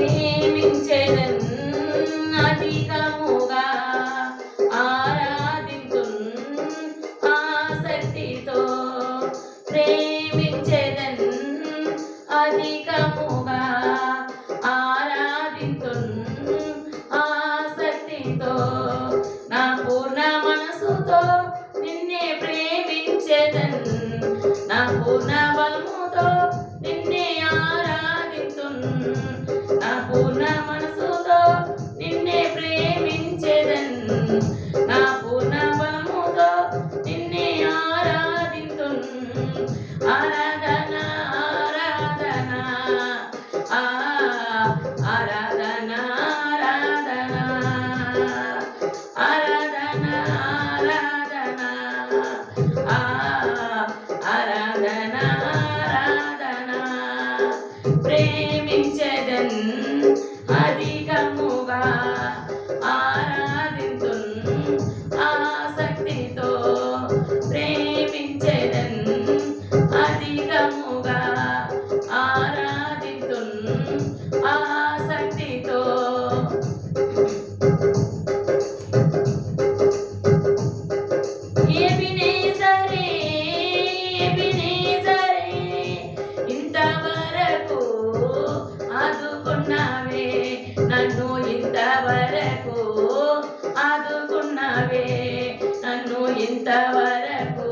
ప్రేమించేదన్ అధికముగా ఆరాధింతున్ ఆసక్తితో ప్రేమించేదన్ అధికముగా ఆరాధింతున్ ఆసక్తితో నా పూర్ణ మనసుతో నిన్నే ప్రేమించేదన్ నా పూర్ణ బలముతో ప్రేమించదన్ అధికముగా ఆరాధింతు ఆసక్తితో ప్రేమించదన్ అధికముగా అంతవరకు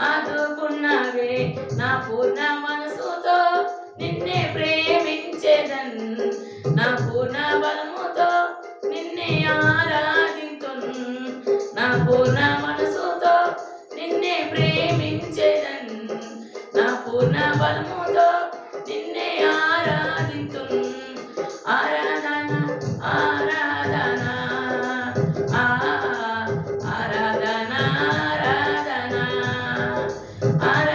ఆదుకున్నావే. నా పూర్ణ మనసుతో నిన్నే ప్రేమించేదన్. నా పూర్ణ బలముతో నిన్నే ఆరాధితున్ నా పూర్ణ మనసుతో నిన్నే ప్రేమించేదన్. నా పూర్ణ బలముతో నిన్నే ఆరాధితున్ ఆరాధన ఆరాధన ఆ Para